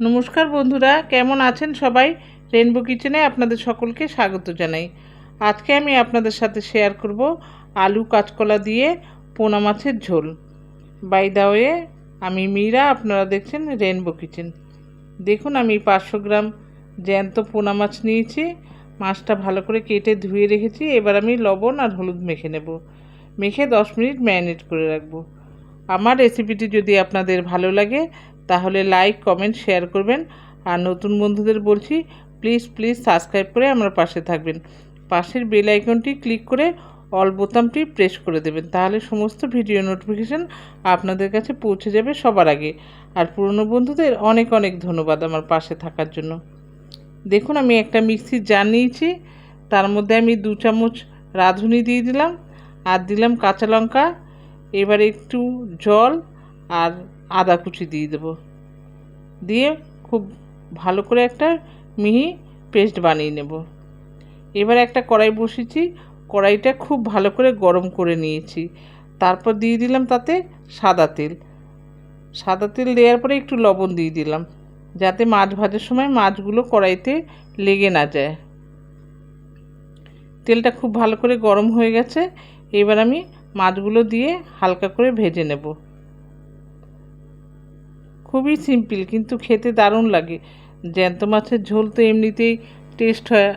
নমস্কার বন্ধুরা, কেমন আছেন সবাই? রেনবো কিচেনে আপনাদের সকলকে স্বাগত জানাই। আজকে আমি আপনাদের সাথে শেয়ার করব আলু কাঁচকলা দিয়ে পোনা মাছের ঝোল। বাই দা ওয়ে আমি মীরা, আপনারা দেখছেন রেনবো কিচেন দেখুন, আমি পাঁচশো গ্রাম জ্যান্ত পোনা মাছ নিয়েছি। মাছটা ভালো করে কেটে ধুয়ে রেখেছি। এবার আমি লবণ আর হলুদ মেখে নেব। মেখে দশ মিনিট ম্যারিনেট করে রাখব। আমার রেসিপিটি যদি আপনাদের ভালো লাগে তাহলে লাইক কমেন্ট শেয়ার করবেন। আর নতুন বন্ধুদের বলছি প্লিজ প্লিজ সাবস্ক্রাইব করে আমার পাশে থাকবেন। পাশের বেল আইকনটি ক্লিক করে অল বোতামটি প্রেস করে দেবেন। তাহলে সমস্ত ভিডিও নোটিফিকেশান আপনাদের কাছে পৌঁছে যাবে সবার আগে। আর পুরনো বন্ধুদের অনেক অনেক ধন্যবাদ আমার পাশে থাকার জন্য। দেখুন, আমি একটা মিক্সির জার নিয়েছি। তার মধ্যে আমি দু চামচ রাঁধুনি দিয়ে দিলাম। আর দিলাম কাঁচা লঙ্কা। এবার একটু জল আর আদা কুচি দিয়ে দেবো। দিয়ে খুব ভালো করে একটা মিহি পেস্ট বানিয়ে নেব। এবার একটা কড়াই বসিয়েছি, কড়াইটা খুব ভালো করে গরম করে নিয়েছি। তারপর দিয়ে দিলাম তাতে সাদা তেল। সাদা তেল দেওয়ার পরে একটু লবণ দিয়ে দিলাম, যাতে মাছ ভাজার সময় মাছগুলো কড়াইতে লেগে না যায়। তেলটা খুব ভালো করে গরম হয়ে গেছে, এবার আমি মাছগুলো দিয়ে হালকা করে ভেজে নেব। খুবই সিম্পল কিন্তু খেতে দারুণ লাগে। জ্যান্ত মাছের ঝোল তো এমনিতেই টেস্ট হয়।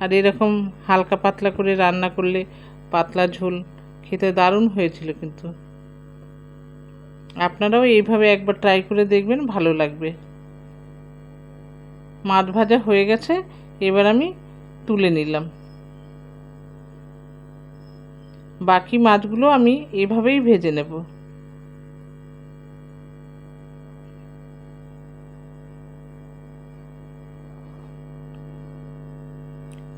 আর এরকম হালকা পাতলা করে রান্না করলে পাতলা ঝোল খেতে দারুণ হয়েছিল কিন্তু। আপনারাও এইভাবে একবার ট্রাই করে দেখবেন, ভালো লাগবে। মাছ ভাজা হয়ে গেছে, এবার আমি তুলে নিলাম। বাকি মাছগুলো আমি এভাবেই ভেজে নেব।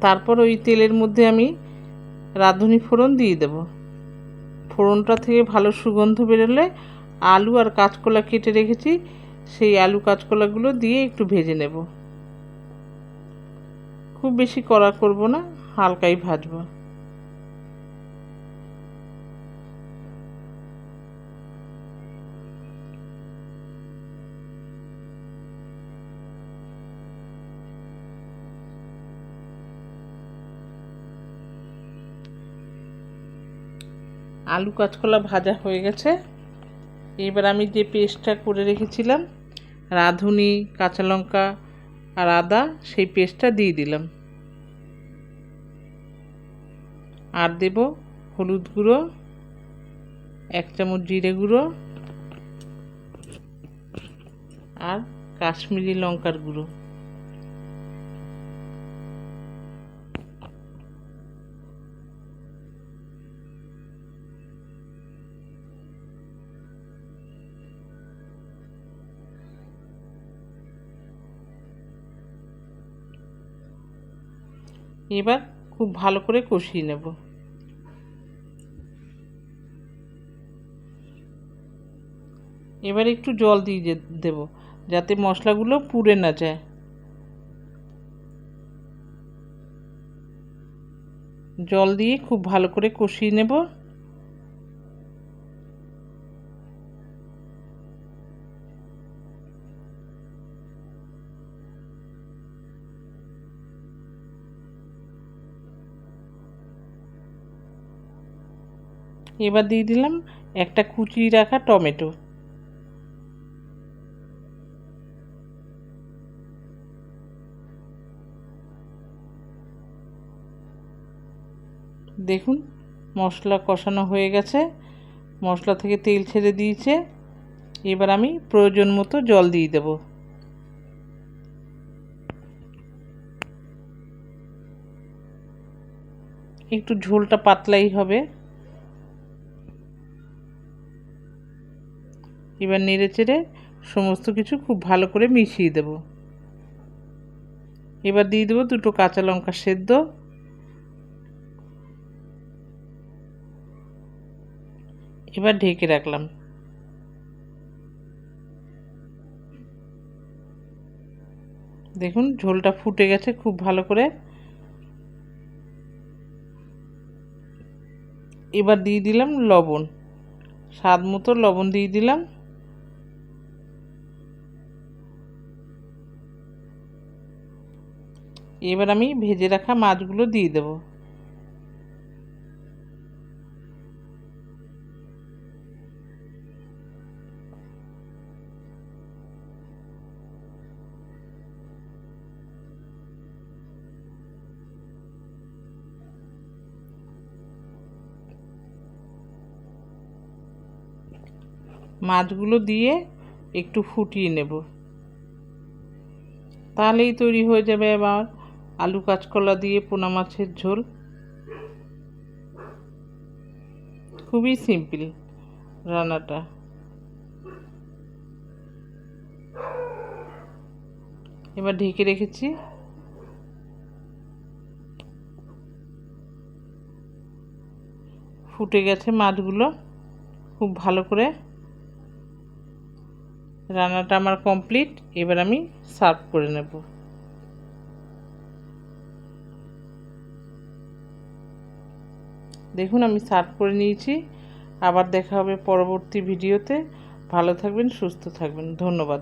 তারপর ওই তেলের মধ্যে আমি রাঁধুনি ফোড়ন দিয়ে দেব। ফোড়নটা থেকে ভালো সুগন্ধ বেরোলে আলু আর কাঁচকলা কেটে রেখেছি, সেই আলু কাঁচকলাগুলো দিয়ে একটু ভেজে নেব। খুব বেশি কড়া করব না, হালকাই ভাজবো। আলু কাঁচকলা ভাজা হয়ে গেছে। এবার আমি যে পেস্টটা করে রেখেছিলাম, রাঁধুনি, কাঁচা লঙ্কা আর আদা, সেই পেস্টটা দিয়ে দিলাম। আর দেব হলুদ গুঁড়ো, এক চামচ জিরে গুঁড়ো আর কাশ্মীরি লঙ্কার গুঁড়ো। এবার খুব ভালো করে কষিয়ে নেব। এবার একটু জল দিয়ে দেব, যাতে মশলাগুলো পুড়ে না যায়। জল দিয়ে খুব ভালো করে কষিয়ে নেব। এবার দিয়ে দিলাম একটা কুচিয়ে রাখা টমেটো। দেখুন, মশলা কষানো হয়ে গেছে, মশলা থেকে তেল ছেড়ে দিয়েছে। এবার আমি প্রয়োজন মতো জল দিয়ে দেব। একটু ঝোলটা পাতলাই হবে। এবার নেড়ে চেড়ে সমস্ত কিছু খুব ভালো করে মিশিয়ে দেব। এবার দিয়ে দেবো দুটো কাঁচা লঙ্কা সেদ্ধ। এবার ঢেকে রাখলাম। দেখুন, ঝোলটা ফুটে গেছে খুব ভালো করে। এবার দিয়ে দিলাম লবণ। স্বাদ মতো লবণ দিয়ে দিলাম। এবার আমি ভেজে রাখা মাছগুলো দিয়ে দেবো। মাছগুলো দিয়ে একটু ফুটিয়ে নেব। তাহলেই তৈরি হয়ে যাবে এবার আলু কাঁচকলা দিয়ে পোনা মাছের ঝোল। খুবই সিম্পল রান্নাটা। এবার ঢেকে রেখেছি। ফুটে গেছে মাছগুলো। খুব ভালো করে রান্নাটা আমার কমপ্লিট। এবার আমি সার্ভ করে নেব। দেখুন, আমি সার্ভ করে নিয়েছি। আবার দেখা হবে পরবর্তী ভিডিওতে। ভালো থাকবেন, সুস্থ থাকবেন। ধন্যবাদ।